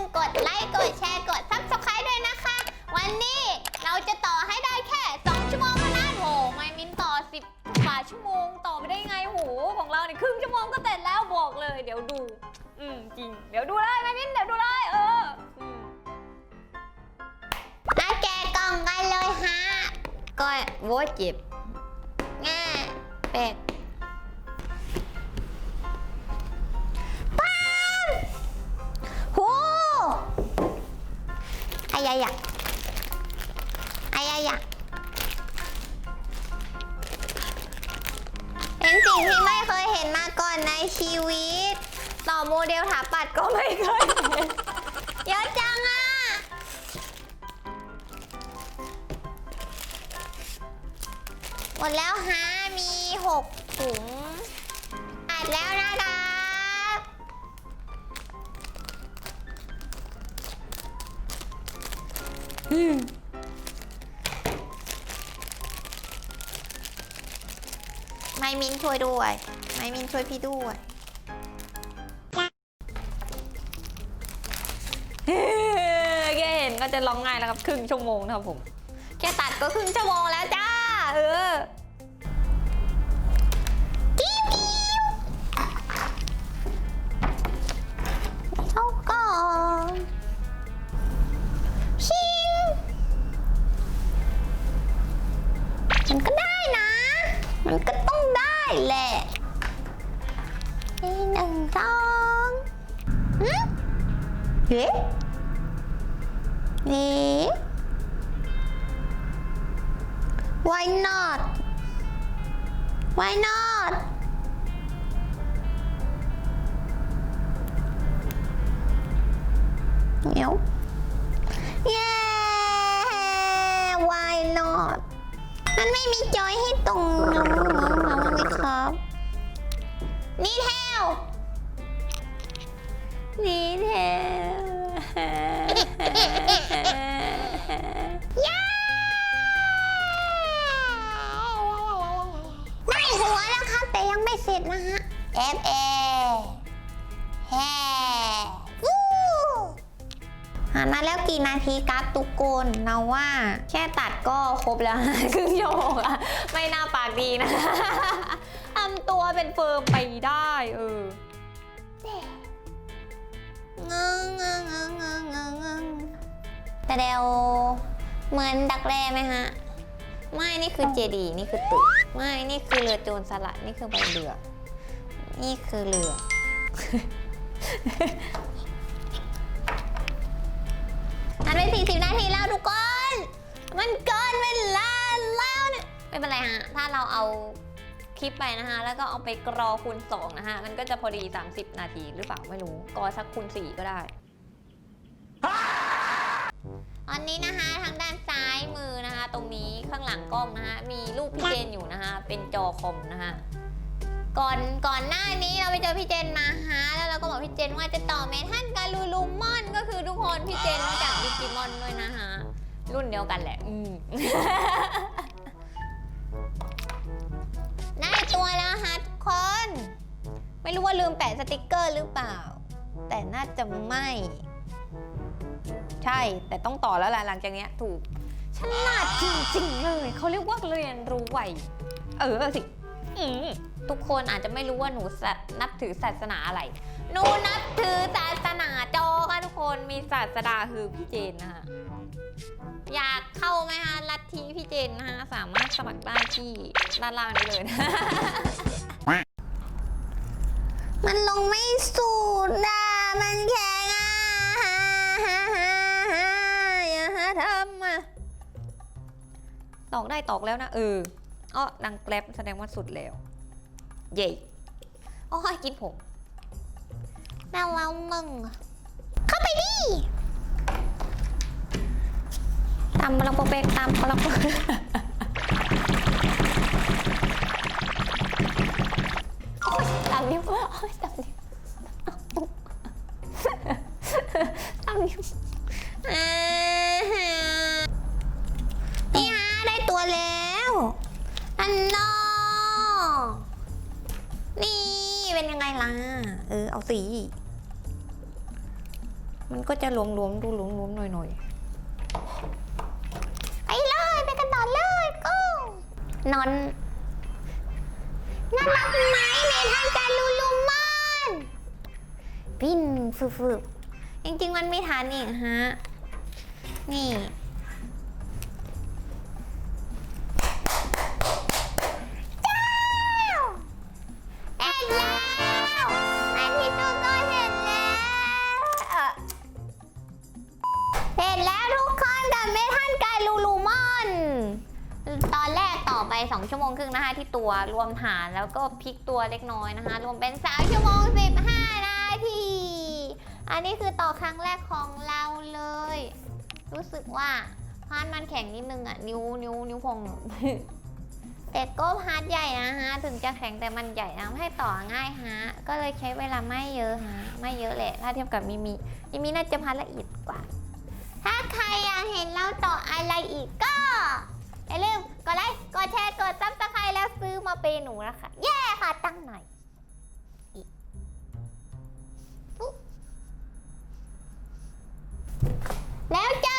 มอย่าลืมกดไลค์กดแชร์กด subscribe ด้วยนะคะ วันนี้เราจะต่อให้ได้แค่ 2 ชั่วโมงเท่านั้นโหไม่มินต่อ 10กว่าชั่วโมงต่อไปได้ไงโหของเราเนี่ยครึ่งชั่วโมงก็เสร็จแล้วบอกเลย เดี๋ยวดู อืมจริง เดี๋ยวดูเลยไม่มินเดี๋ยวดูเลยเอออืมาแกะกล่องกันเลยฮะก็โว้เจ็บง่าเป็ด อายายะอายายะเป็นสิ่งที่ไม่เคยเห็นมาก่อนในชีวิต ต่อโมเดลถาปัดก็ไม่เคยเห็นเยอะจังอะ หมดแล้วฮะมีหกถุงอัดแล้วนะครั ไม่มินช่วยด้วย ไม่มินช่วยพี่ด้วย แค่เห็นก็จะร้องไห้แล้วครับ ครึ่งชั่วโมงนะครับผม แค่ตัดก็ครึ่งชั่วโมงแล้วจ้า เออ เฮ้นี่ why not why not เดี๋ยวเย้ why not มันไม่มีจอยให้ตรงน้องน้องน้องไมครับ นี่แถวนี่แถว ได้หัวแล้วครับ แต่ยังไม่เสร็จนะฮะ F A แฮวู้ผ่านมาแล้วกี่นาทีครับทุกคนเราว่า แค่ตัดก็ครบแล้ว ครึ่งชั่วโมงอะไม่น่าปากดีนะทำตัวเป็นเฟิร์มไปได้ เออ งงงงงงงงงแต่เดวเหมือนดักแร่ไหมฮะ ไม่นี่คือเจดี นี่คือตึก ไม่นี่คือเรือโจรสลัด นี่คือใบเรือ นี่คือเรือ อันไป40 นาทีแล้วทุกคน มันเกินเวลาแล้วเนี่ย ไม่เป็นไรฮะ ถ้าเราเอา คลิปไปนะคะแล้วก็เอาไปกรอคูณ2นะคะมันก็จะพอดี 30 นาทีหรือเปล่าไม่รู้กรอสักคูณ4ก็ได้ตอนนี้นะคะทางด้านซ้ายมือนะคะ ตรงนี้ข้างหลังกล้องนะคะมีรูปพี่เจนอยู่นะคะเป็นจอคอมนะคะก่อนก่อนหน้านี้เราไปเจอพี่เจนมาฮะแล้วเราก็บอกพี่เจนว่าจะต่อเมทันกับลูลูมอนก็คือทุกคนพี่เจนมาจากดิจิมอนด้วยนะฮะรุ่นเดียวกันแหละ อืม คน ไม่รู้ว่าลืมแปะสติกเกอร์หรือเปล่า แต่น่าจะไม่ ใช่ แต่ต้องต่อแล้วแหละหลังจากเนี้ยถูกฉลาดจริงๆเลยเขาเรียกว่าเรียนรู้ไวเออสิอืมทุกคนอาจจะไม่รู้ว่าหนูนับถือศาสนาอะไร หนูนับถือศาสนาจอค่ะทุกคนมีศาสดาคือพี่เจนนะคะอยากเข้าไหมคะลัทธิพี่เจนนะคะสามารถสมัครได้ที่ด้านล่างนี้เลยนะ มันลงไม่สุดอะมันแข็งอะอย่าหาทำอะตอกได้ตอกแล้วนะเอออ้อดังแกลบแสดงว่าสุดแล้ว เย่อ้ยกินผมน่าเล้ามึงเข้าไปดิตามปลังโปกเปกตามปลังโปเปกามนิ้วโอ๊ยตามนิ้วตามนิ้วอ่านี่ฮะได้ตัวแล้ว อันนอนี่เป็นยังไงล่ะ เออ เอาสีมันก็จะหลวมๆ ดูหลวมๆ หน่อยๆ ไปเลย ไปกันต่อเลยก็นอน น่ารักไหมในทางการลูลูมอนบินฟึบๆจริงๆมันไม่ทันอีกฮะ นี่ ตอนแรกต่อไป 2 ชั่วโมงครึ่งนะคะที่ตัวรวมฐานแล้วก็พลิกตัวเล็กน้อยนะคะ รวมเป็น 3 ชั่วโมง 15 นาที อันนี้คือต่อครั้งแรกของเราเลย รู้สึกว่าพานมันแข็งนิดนึงอะนิ้วนิ้วนิ้วพองหนูแต่ก็พาร์ทใหญ่นะฮะ ถึงจะแข็งแต่มันใหญ่ทำให้ต่อง่ายฮะ ก็เลยใช้เวลาไม่เยอะฮะ ไม่เยอะแหละ ถ้าเทียบกับมิมิมิมิน่าจะพาร์ทละเอียดกว่า ถ้าใครอยากเห็นเราต่ออะไรอีกก็ อย่าลืมกดไลค์กดแชร์กดซับสไครต์แล้วซื้อมาเปย์หนูนะคะเย้ค่ะตั้งหน่อยแล้วเจอ